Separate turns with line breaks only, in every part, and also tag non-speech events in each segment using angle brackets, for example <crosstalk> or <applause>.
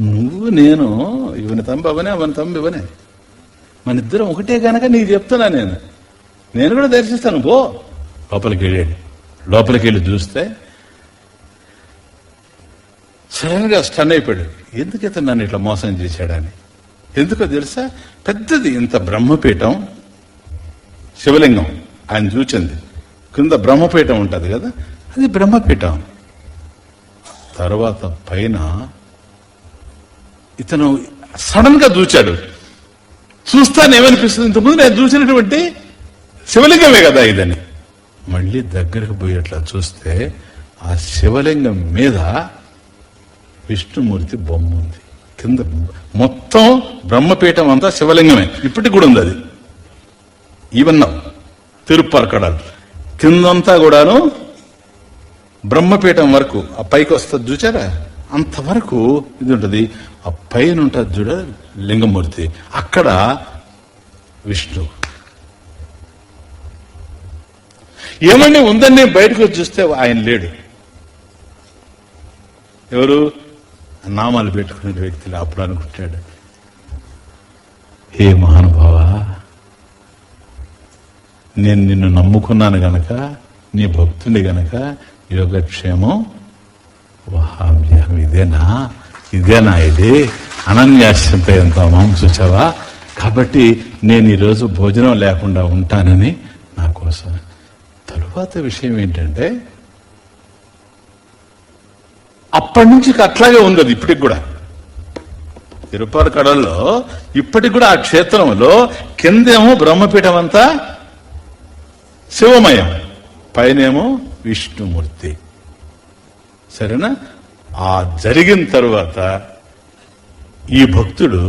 నువ్వు నేను ఇవని తంబి అవనే అవని తంబి ఇవనే. మన ఇద్దరం ఒకటే గనక నీకు చెప్తున్నా నేను. నేను కూడా దర్శిస్తాను పో. లోపలికి వెళ్ళాడు లోపలికి వెళ్ళి చూస్తే సడన్గా స్టన్ అయిపోయాడు. ఎందుకు ఇతను నన్ను ఇట్లా మోసం చేశాడని? ఎందుకో తెలుసా? పెద్దది ఇంత బ్రహ్మపీఠం శివలింగం ఆయన చూచింది. కింద బ్రహ్మపీఠం ఉంటుంది కదా? అది బ్రహ్మపీఠం. తర్వాత పైన ఇతను సడన్గా చూచాడు చూస్తానేమనిపిస్తుంది ఇంతకుముందు నేను చూసినటువంటి శివలింగమే కదా ఇదని. మళ్ళీ దగ్గరకు పోయేట్లా చూస్తే ఆ శివలింగం మీద విష్ణుమూర్తి బొమ్మ ఉంది. కింద మొత్తం బ్రహ్మపీఠం అంతా శివలింగమే. ఇప్పటికి కూడా ఉంది అది. ఈవెన్ తిరుపరకడాలు. కిందంతా కూడాను బ్రహ్మపీఠం వరకు ఆ పైకి వస్తుంది చూచారా అంతవరకు ఇది ఉంటుంది ఆ పైన ఉంటుంది చూడ లింగమూర్తి. అక్కడ విష్ణు. ఏమండి ఉందని బయటకు చూస్తే ఆయన లేడు. ఎవరు? నామాలు పెట్టుకునే వ్యక్తులు అప్పుడు అనుకుంటాడు. హే మహానుభావ నేను నిన్ను నమ్ముకున్నాను గనక నీ భక్తుని గనక యోగక్షేమం వహామ్యం ఇదేనా? ఇదేనా ఇది? అనన్యాశ్యంత ఎంత మాం కాబట్టి నేను ఈరోజు భోజనం లేకుండా ఉంటానని నా కోసం. తరువాత విషయం ఏంటంటే అప్పటి నుంచి అట్లాగే ఉంది అది ఇప్పటికి కూడా. తిరుపతి కడల్లో ఇప్పటికి కూడా ఆ క్షేత్రంలో కిందేమో బ్రహ్మపీఠం అంతా శివమయం పైనేమో విష్ణుమూర్తి. సరేనా? ఆ జరిగిన తర్వాత ఈ భక్తుడు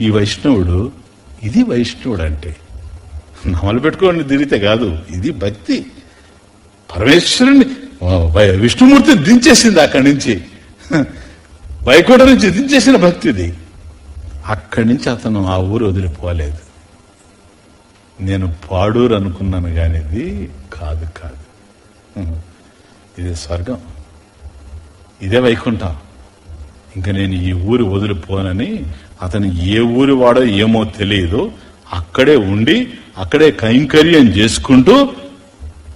ఈ వైష్ణవుడు ఇది వైష్ణవుడు అంటే నమలు పెట్టుకోండి దిరితే కాదు ఇది భక్తి. పరమేశ్వరుని విష్ణుమూర్తిని విష్ణుమూర్తి దించేసింది అక్కడి నుంచి. వైకుంఠ నుంచి దించేసిన భక్తిది అక్కడి నుంచి అతను ఆ ఊరు వదిలిపోలేదు. నేను పాడూరు అనుకున్నాను కానీ ఇది కాదు కాదు. ఇది స్వర్గం. ఇదే వైకుంఠం. ఇంకా నేను ఈ ఊరు వదిలిపోనని అతను ఏ ఊరి వాడో ఏమో తెలియదు. అక్కడే ఉండి అక్కడే కైంకర్యం చేసుకుంటూ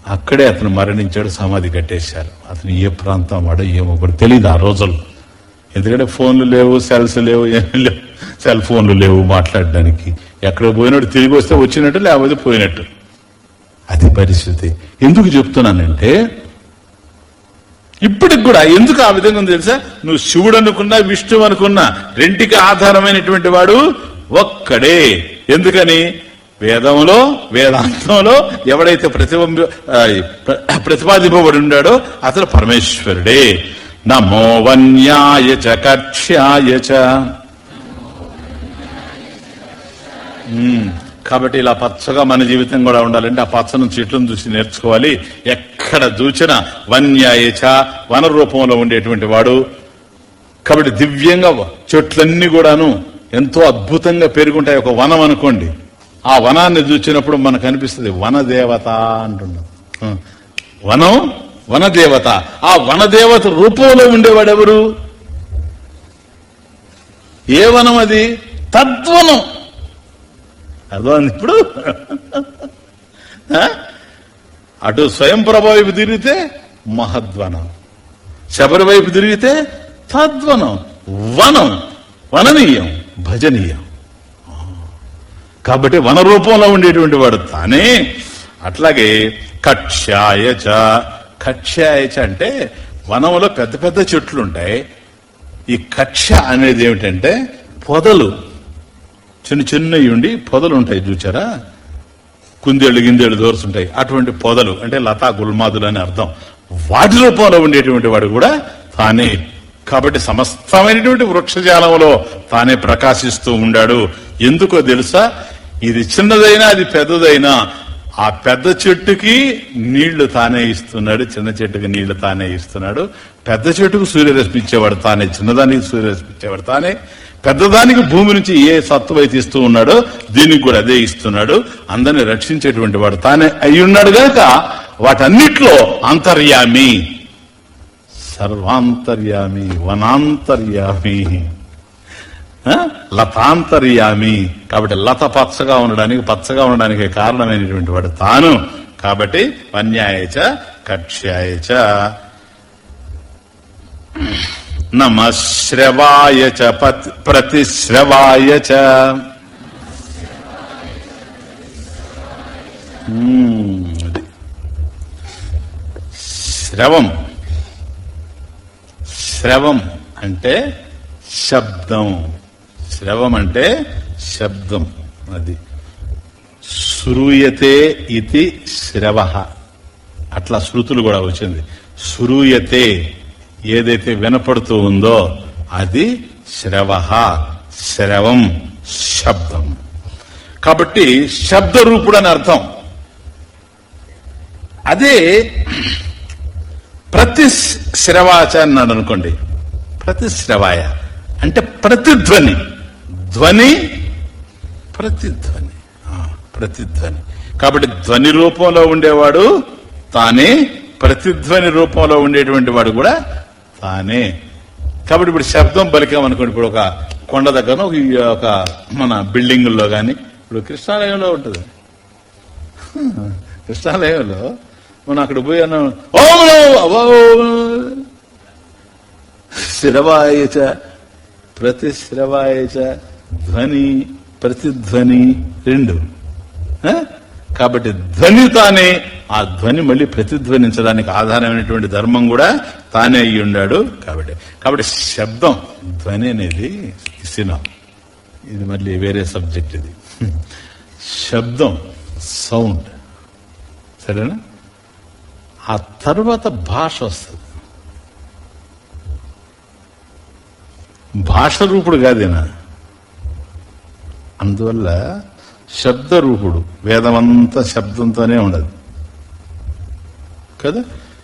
అక్కడే అతను మరణించాడు సమాధి కట్టేశారు. అతను ఏ ప్రాంతం వాడో ఏమో కూడా తెలియదు ఆ రోజుల్లో. ఎందుకంటే ఫోన్లు లేవు సెల్స్ లేవు ఏమీ లేవు. సెల్ ఫోన్లు లేవు మాట్లాడడానికి. ఎక్కడ పోయినట్టు తిరిగి వస్తే వచ్చినట్టు లేకపోతే పోయినట్టు. అది పరిస్థితి. ఎందుకు చెప్తున్నానంటే ఇప్పటికి కూడా ఎందుకు ఆ విధంగా ఉంది తెలుసా? నువ్వు శివుడు అనుకున్నా విష్ణువు అనుకున్నా రెంటికి ఆధారమైనటువంటి వాడు ఒక్కడే. ఎందుకని? వేదంలో వేదాంతంలో ఎవడైతే ప్రతిబింబ ప్రతిపాదింపబడి ఉన్నాడో అతను పరమేశ్వరుడే. నమో వన్యాయ చ కక్ష్యాయ చ. కాబట్టి ఇలా పచ్చగా మన జీవితం కూడా ఉండాలంటే ఆ పచ్చను చెట్లను చూసి నేర్చుకోవాలి. ఎక్కడ చూచినా వన్యాయచ వన రూపంలో ఉండేటువంటి వాడు. కాబట్టి దివ్యంగా చెట్లన్నీ కూడాను ఎంతో అద్భుతంగా పెరుగుంటాయి. ఒక వనం అనుకోండి. ఆ వనాన్ని చూసినప్పుడు మనకు అనిపిస్తుంది వనదేవత అంటున్నాం. వనం వనదేవత. ఆ వనదేవత రూపంలో ఉండేవాడెవరు? ఏ వనం అది? తద్వనం. అదో ఇప్పుడు. ఆ? అటు స్వయంప్రభ వైపు తిరిగితే మహద్వనం. శబరి వైపు తిరిగితే తద్వనం. వనం. వననీయం. భజనీయం. కాబట్టి వన రూపంలో ఉండేటువంటి వాడు తానే. అట్లాగే కక్ష్యాయచ కక్ష్యాయచ అంటే వనంలో పెద్ద పెద్ద చెట్లు ఉంటాయి ఈ కక్ష అనేది ఏమిటంటే పొదలు. చిన్న చిన్నవి ఉండి పొదలు ఉంటాయి చూచారా? కుందేళ్ళు గిందేళ్ళు దోరుతుంటాయి అటువంటి పొదలు అంటే లతా గుల్మాదులు అని అర్థం. వాటి రూపంలో ఉండేటువంటి వాడు కూడా తానే. కాబట్టి సమస్తమైనటువంటి వృక్షజాలంలో తానే ప్రకాశిస్తూ ఉండాడు. ఎందుకో తెలుసా? ఇది చిన్నదైనా అది పెద్దదైనా. ఆ పెద్ద చెట్టుకి నీళ్ళు తానే ఇస్తున్నాడు. చిన్న చెట్టుకి నీళ్ళు తానే ఇస్తున్నాడు. పెద్ద చెట్టుకు సూర్యరశ్మి ఇచ్చేవాడు తానే. చిన్నదానికి సూర్యరశ్మి ఇచ్చేవాడు తానే. పెద్దదానికి భూమి నుంచి ఏ సత్వైతే ఇస్తూ ఉన్నాడో దీనికి కూడా అదే ఇస్తున్నాడు. అందరిని రక్షించేటువంటి వాడు తానే అయ్యున్నాడు గనక వాటన్నిట్లో అంతర్యామి. సర్వాంతర్యామి వనాంతర్యామి. లతాంతర్యామి. కాబట్టి లత పచ్చగా ఉండడానికి పచ్చగా ఉండడానికి కారణమైనటువంటి వాడు తాను. కాబట్టి వన్యాయచ కక్ష్యాయచ. నమశ్రవాయ చ ప్రతిశ్రవాయ చ. అది. శ్రవం. శ్రవం అంటే శబ్దం. శ్రవం అంటే శబ్దం అది. శ్రూయతే ఇది శ్రవ. అట్లా శృతులు కూడా వచ్చింది. శ్రూయతే. ఏదైతే వినపడుతూ ఉందో అది శ్రవ శ్రవం శబ్దం. కాబట్టి శబ్ద రూపుడు అని అర్థం. అదే ప్రతి శ్రవాచ అన్నాడు అనుకోండి. ప్రతి శ్రవాయ. అంటే ప్రతిధ్వని ధ్వని. ప్రతిధ్వని ఆ, ప్రతిధ్వని కాబట్టి ధ్వని రూపంలో ఉండేవాడు తానే ప్రతిధ్వని రూపంలో ఉండేటువంటి వాడు కూడా తానే. కాబట్టి ఇప్పుడు శబ్దం పలికామనుకోండి ఇప్పుడు ఒక కొండ దగ్గర ఒక మన బిల్డింగుల్లో కానీ ఇప్పుడు కృష్ణాలయంలో ఉంటుంది. <laughs> కృష్ణాలయంలో మనం అక్కడ పోయి అన్నాం ఓం నమో అవ్వ శ్రవాయచ ధ్వని ప్రతిధ్వని రెండు. కాబట్టి ధ్వని తానే ఆ ధ్వని మళ్ళీ ప్రతిధ్వనించడానికి ఆధారమైనటువంటి ధర్మం కూడా తానే అయ్యి ఉండాడు కాబట్టి. కాబట్టి శబ్దం ధ్వని అనేది సినం ఇది మళ్ళీ వేరే సబ్జెక్ట్ ఇది. శబ్దం సౌండ్. సరేనా? ఆ తర్వాత భాష వస్తుంది. భాష రూపుడు కాదేనా? అందువల్ల శబ్ద రూపుడు వేదమంతా శబ్దంతోనే ఉండదు. కదా?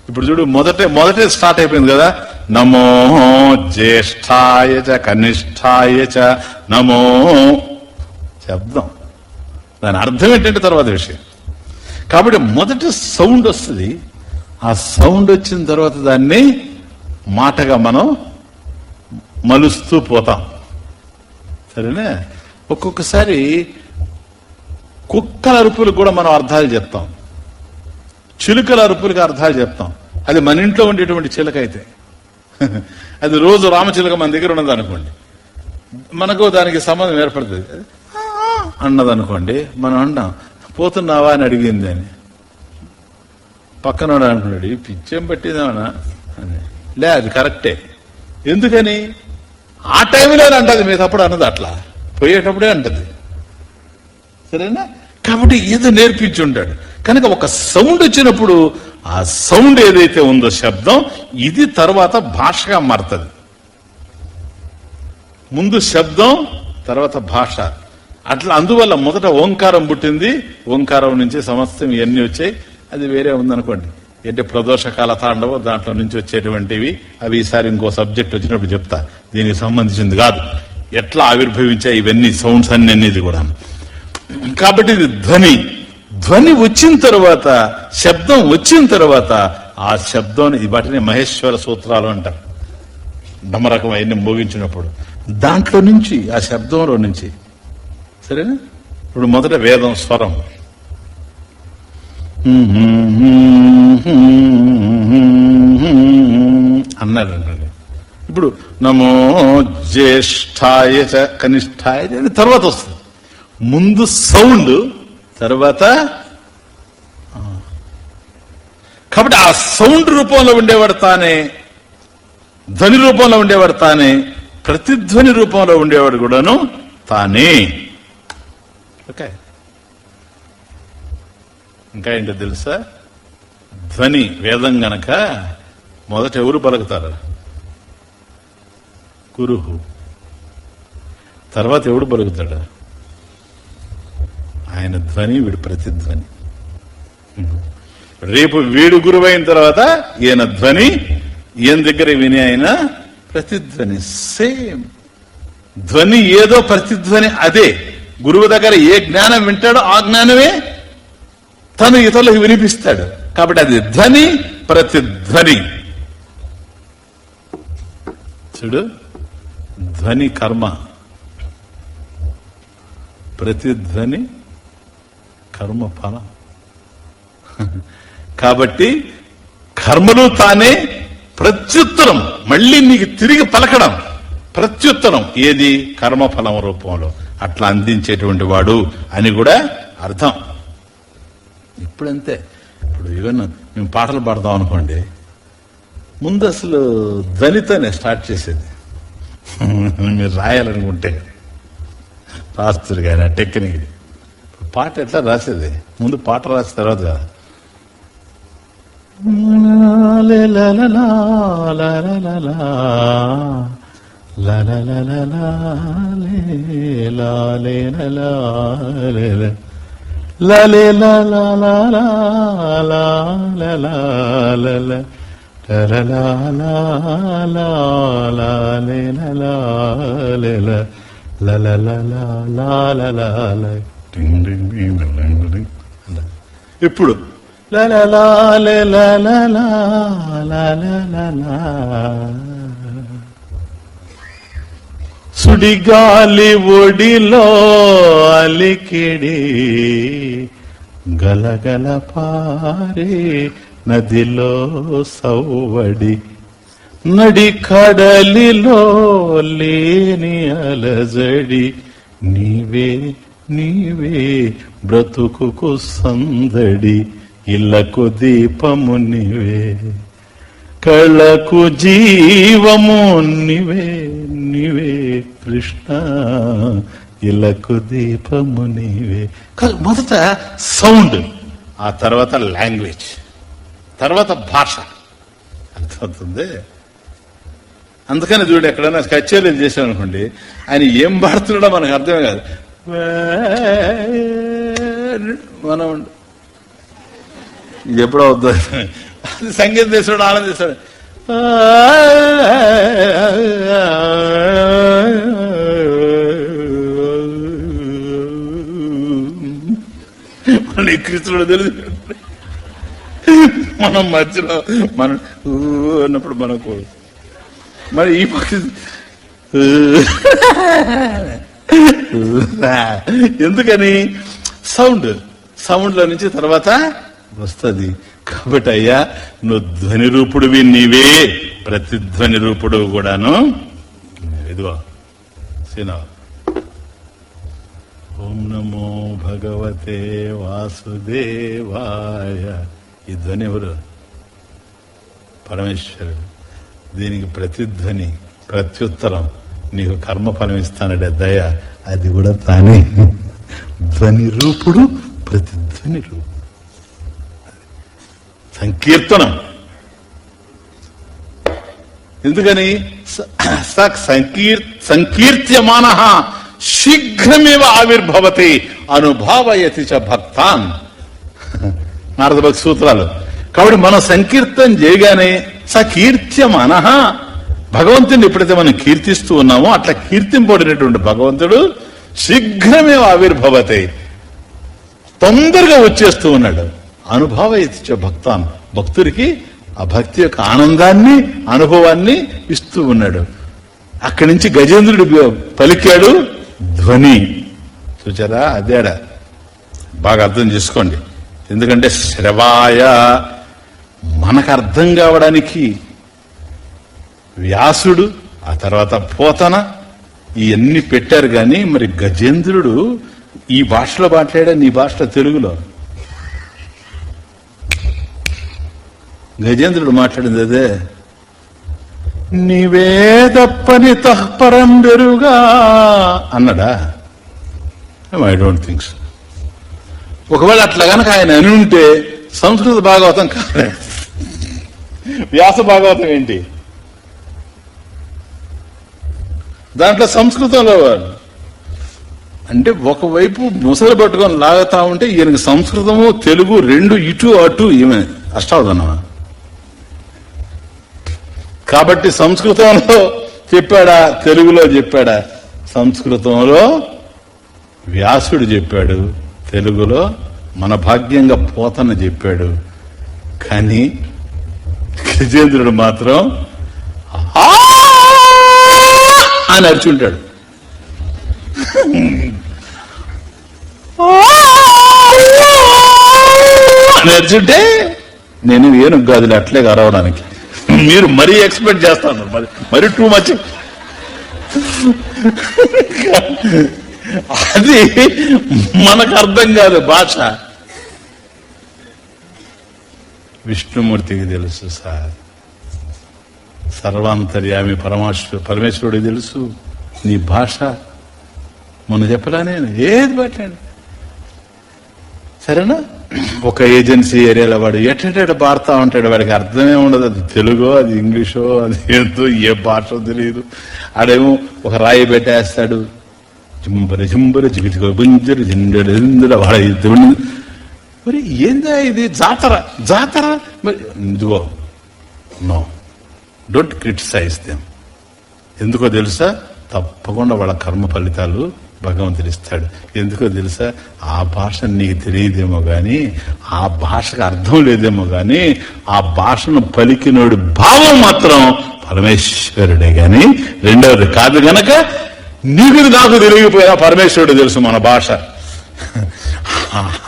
ఇప్పుడు చూడు మొదటే మొదటే స్టార్ట్ అయిపోయింది కదా? నమో జ్యేష్ఠాయ చ కనిష్ఠాయ చ నమో శబ్దం దాని అర్థం ఏంటంటే తర్వాత విషయం. కాబట్టి మొదట సౌండ్ వస్తుంది. ఆ సౌండ్ వచ్చిన తర్వాత దాన్ని మాటగా మనం మలుస్తూ పోతాం. సరేనా? ఒక్కొక్కసారి కుక్కల అరుపులు కూడా మనం అర్థాలు చెప్తాం. చిలుకల అరుపులకు అర్థాలు చెప్తాం. అది మన ఇంట్లో ఉండేటువంటి చిలుక అయితే అది రోజు రామచిలుక మన దగ్గర ఉన్నది అనుకోండి. మనకు దానికి సంబంధం ఏర్పడుతుంది. అన్నది అనుకోండి మనం అన్నాం పోతున్నావా? అని అడిగింది అని. పక్కన అనుకున్నాడు పిచ్చేం పట్టిందేమన్నా అని. లే అది కరెక్టే. ఎందుకని? ఆ టైంలో అంటది మీద అప్పుడు అన్నది అట్లా. పోయేటప్పుడే అంటది. సరేనా? కాబట్టి ఏదో నేర్పించి ఉంటాడు కనుక ఒక సౌండ్ వచ్చినప్పుడు ఆ సౌండ్ ఏదైతే ఉందో శబ్దం ఇది తర్వాత భాషగా మారుతుంది. ముందు శబ్దం తర్వాత భాష. అట్లా అందువల్ల మొదట ఓంకారం పుట్టింది. ఓంకారం నుంచి సమస్తం ఇవన్నీ వచ్చాయి. అది వేరే ఉందనుకోండి. అంటే ప్రదోషకాల తాండవం దాంట్లో నుంచి వచ్చేటువంటివి. అవి ఈసారి ఇంకో సబ్జెక్ట్ వచ్చినప్పుడు చెప్తా. దీనికి సంబంధించింది కాదు. ఎట్లా ఆవిర్భవించాయి ఇవన్నీ సౌండ్స్ అన్ని అనేది కూడా కాబట్టి ఇది ధ్వని. ధ్వని వచ్చిన తర్వాత శబ్దం వచ్చిన తర్వాత ఆ శబ్దం వాటిని మహేశ్వర సూత్రాలు అంటారు. డమరకం అవన్నీ మోగించినప్పుడు. దాంట్లో నుంచి ఆ శబ్దంలో నుంచి. సరేనా? ఇప్పుడు మొదట వేదం స్వరం. అన్నారు ఇప్పుడు నమో జ్యేష్ఠాయ కనిష్టాయ తర్వాత వస్తుంది. ముందు సౌండ్ తర్వాత. కాబట్టి ఆ సౌండ్ రూపంలో ఉండేవాడు తానే ధ్వని రూపంలో ఉండేవాడు తానే ప్రతిధ్వని రూపంలో ఉండేవాడు కూడాను తానే. ఓకే. ఇంకా ఏంటో తెలుసా? ధ్వని వేదం గనక మొదట ఎవరు పలుకుతారు? గురువు. తర్వాత ఎవడు పలుకుతాడు? ఆయన ధ్వని వీడు ప్రతిధ్వని రేపు వీడు గురువైన తర్వాత ఈయన ధ్వని ఈయన దగ్గర విని ఆయన ప్రతిధ్వని సేమ్. ధ్వని ఏదో ప్రతిధ్వని అదే. గురువు దగ్గర ఏ జ్ఞానం వింటాడో ఆ జ్ఞానమే తను ఇతరులకు వినిపిస్తాడు. కాబట్టి అది ధ్వని ప్రతిధ్వని చూడు ధ్వని కర్మ. ప్రతిధ్వని కర్మ ఫలం. కాబట్టి కర్మలు తానే ప్రత్యుత్తరం మళ్ళీ నీకు తిరిగి పలకడం ప్రత్యుత్తరం. ఏది? కర్మఫలం రూపంలో. అట్లా అందించేటువంటి వాడు అని కూడా అర్థం. ఇప్పుడంతే. ఇప్పుడు ఈవెన్ మేము పాటలు పాడదాం అనుకోండి. ముందు అసలు ధ్వనితోనే స్టార్ట్ చేసేది. మీరు రాయాలనుకుంటే. రాస్తారు కానీ ఆ టెక్నిక్. పాట ఎట్లా రాసేది ముందు పాట రాసిన తర్వాత కదా లలే ఇప్పుడు సుడిగాలి ఒడిలో అలికిడి గలగల పారే నదిలో సౌవడి నడి కడలిలో లేని అలజడి నీవే నీవే బ్రతుకుకు సందడి ఇళ్ళకు దీపము నీవే. కళకు జీవము నివే నివే కృష్ణ ఇళ్ళకు దీపము నీవే. మొదట సౌండ్ ఆ తర్వాత లాంగ్వేజ్ తర్వాత భాష. అర్థమవుతుంది? అందుకని చూడు ఎక్కడైనా కచేరీలు చేశాను అనుకోండి ఆయన ఏం పాడుతున్నాడో మనకు అర్థమే కాదు. మనం ఇది ఎప్పుడో వద్దు. అది సంగీతం చేసాడు ఆనందిస్తాడు మళ్ళీ కృష్ణుడు తెలుసు మనం మధ్యలో మనం అన్నప్పుడు మనకు. మరి ఈ పక్షి ఎందుకని? సౌండ్. సౌండ్లో నుంచి తర్వాత వస్తుంది. కాబట్టి అయ్యా నువ్వు ధ్వని రూపుడివి నీవే. ప్రతిధ్వని రూపుడు కూడాను ఇదిగో సినా. ఓం నమో భగవతే వాసుదేవాయ. ఈ ధ్వని ఎవరు? పరమేశ్వరుడు. దీనికి ప్రతిధ్వని ప్రత్యుత్తరం. నీకు కర్మ ఫలం ఇస్తానడే దయ అది కూడా తానే. ధ్వని రూపుడు ప్రతిధ్వని రూపుడు. సంకీర్తనం. ఎందుకని? స- సంకీర్ సంకీర్త్యమాన శీఘ్రమేవ ఆవిర్భవతి అనుభావయతి చ భక్తాన్. నారద భక్తి సూత్రాలు. కాబట్టి మనం సంకీర్తనం చేయగానే సకీర్త్యమాన కీర్త్యమాన భగవంతుని ఎప్పుడైతే మనం కీర్తిస్తూ ఉన్నామో అట్లా కీర్తింపబడినటువంటి భగవంతుడు శీఘ్రమే ఆవిర్భవతే. తొందరగా వచ్చేస్తూ ఉన్నాడు. అనుభవ ఇచ్చే భక్తాన్ భక్తుడికి ఆ భక్తి యొక్క ఆనందాన్ని అనుభవాన్ని ఇస్తూ ఉన్నాడు. అక్కడి నుంచి గజేంద్రుడు పలికాడు ధ్వని. చూచారా? అదేడా బాగా అర్థం చేసుకోండి. ఎందుకంటే శ్రవాయ మనకు అర్థం కావడానికి వ్యాసుడు ఆ తర్వాత పోతన ఇవన్నీ పెట్టారు కానీ మరి గజేంద్రుడు ఈ భాషలో మాట్లాడా నీ భాషలో తెలుగులో? గజేంద్రుడు మాట్లాడింది అదే. నివేదప్పని తహపరం బెరుగా అన్నడా? ఐ డోంట్ థింక్స్ ఒకవేళ అట్లా కనుక ఆయన అని ఉంటే సంస్కృత భాగవతం కాదే వ్యాస భాగవతం ఏంటి? దాంట్లో సంస్కృతంలో వాడు అంటే ఒకవైపు ముసలి పట్టుకొని లాగుతా ఉంటే ఈయనకి సంస్కృతము తెలుగు రెండు ఇటు అటు ఈమె అష్టావధానమా? కాబట్టి సంస్కృతంలో చెప్పాడా తెలుగులో చెప్పాడా? సంస్కృతంలో వ్యాసుడు చెప్పాడు తెలుగులో మన భాగ్యంగా పోతన చెప్పాడు. కానీ గజేంద్రుడు మాత్రం "ఆ!" అని అరుచుంటాడు అని అరుచుంటే నేను ఏనుగు కాదు అట్లే అరవడానికి. మీరు మరీ ఎక్స్పెక్ట్ చేస్తాను. మరి మరీ టూ మచ్. అది మనకు అర్థం కాదు భాష. విష్ణుమూర్తికి తెలుసు సార్. సర్వాంతర్యామి పరమాశ్వ పరమేశ్వరుడికి తెలుసు. నీ భాష మొన్న చెప్పలా నేను. ఏది పెట్టండి సరేనా? ఒక ఏజెన్సీ ఏరియాలో వాడు ఎట్టేట పాడుతూ ఉంటాడు. వాడికి అర్థమే ఉండదు. అది తెలుగో అది ఇంగ్లీషో అది ఏందో ఏ భాష తెలియదు. ఆడేమో ఒక రాయి పెట్టేస్తాడు. జింబర జింబర జిగిజిగ బుంజరు జింజర జింజర వాడు మరి ఏందా ఇది? జాతర. జాతర? మరి ఇదిగో నో. డోంట్ క్రిటిసైజ్ దెమ్ ఎందుకో తెలుసా? తప్పకుండా వాళ్ళ కర్మ ఫలితాలు భగవంతుడు ఇస్తాడు. ఎందుకో తెలుసా? ఆ భాష నీకు తెలియదేమో కానీ ఆ భాషకు అర్థం లేదేమో కానీ ఆ భాషను పలికినోడి భావం మాత్రం పరమేశ్వరుడే గాని రెండవది కాదు గనక నీకు నాకు తెలియకపోయినా పరమేశ్వరుడు తెలుసు మన భాష.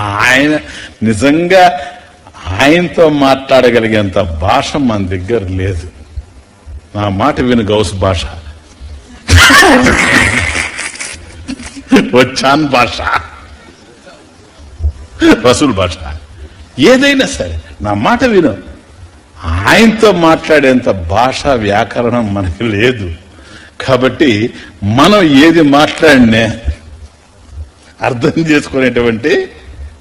ఆయన నిజంగా ఆయనతో మాట్లాడగలిగేంత భాష మన దగ్గర లేదు. నా మాట విను గౌస్ భాష. వచ్చాన్ భాష. రసూల్ భాష. ఏదైనా సరే నా మాట విను. ఆయనతో మాట్లాడేంత భాష వ్యాకరణం మనకి లేదు. కాబట్టి మనం ఏది మాట్లాడినే అర్థం చేసుకునేటువంటి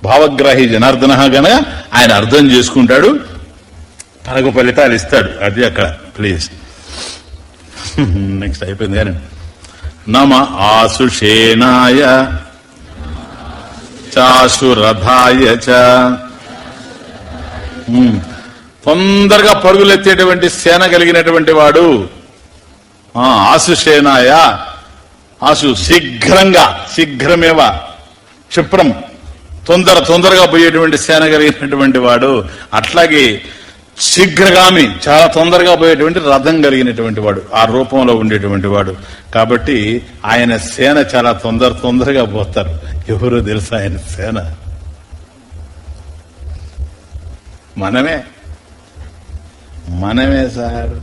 భావగ్రాహి జనార్దన గనక ఆయన అర్థం చేసుకుంటాడు. తనకు ఫలితాలు ఇస్తాడు. అది అక్కడ ప్లీజ్ నెక్స్ట్ అయిపోయింది కానీ నమ ఆసుషేనాయ చాశురథాయ చ తొందరగా పరుగులెత్తేటువంటి సేన కలిగినటువంటి వాడు ఆ, ఆసుషేనాయ ఆసు శీఘ్రంగా శీఘ్రమేవ క్షిప్రం. తొందర తొందరగా పోయేటువంటి సేన కలిగినటువంటి వాడు అట్లాగే శీఘ్రగామి చాలా తొందరగా పోయేటువంటి రథం కలిగినటువంటి వాడు ఆ రూపంలో ఉండేటువంటి వాడు. కాబట్టి ఆయన సేన చాలా తొందర తొందరగా పోతారు. ఎవరో తెలుసు ఆయన సేన? మనమే. మనమే సార్.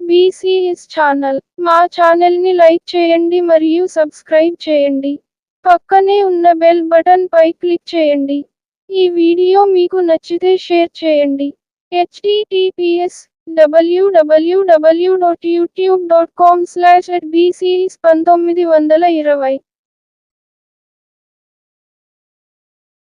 బీసీఎస్ ఛానల్ మా ఛానల్ని లైక్ చేయండి మరియు సబ్స్క్రైబ్ చేయండి. పక్కనే ఉన్న బెల్ బటన్ పై క్లిక్ చేయండి. ఈ వీడియో మీకు నచ్చితే షేర్ చేయండి. HTTPS WWW dot YouTube dot com slash పంతొమ్మిది వందల ఇరవై.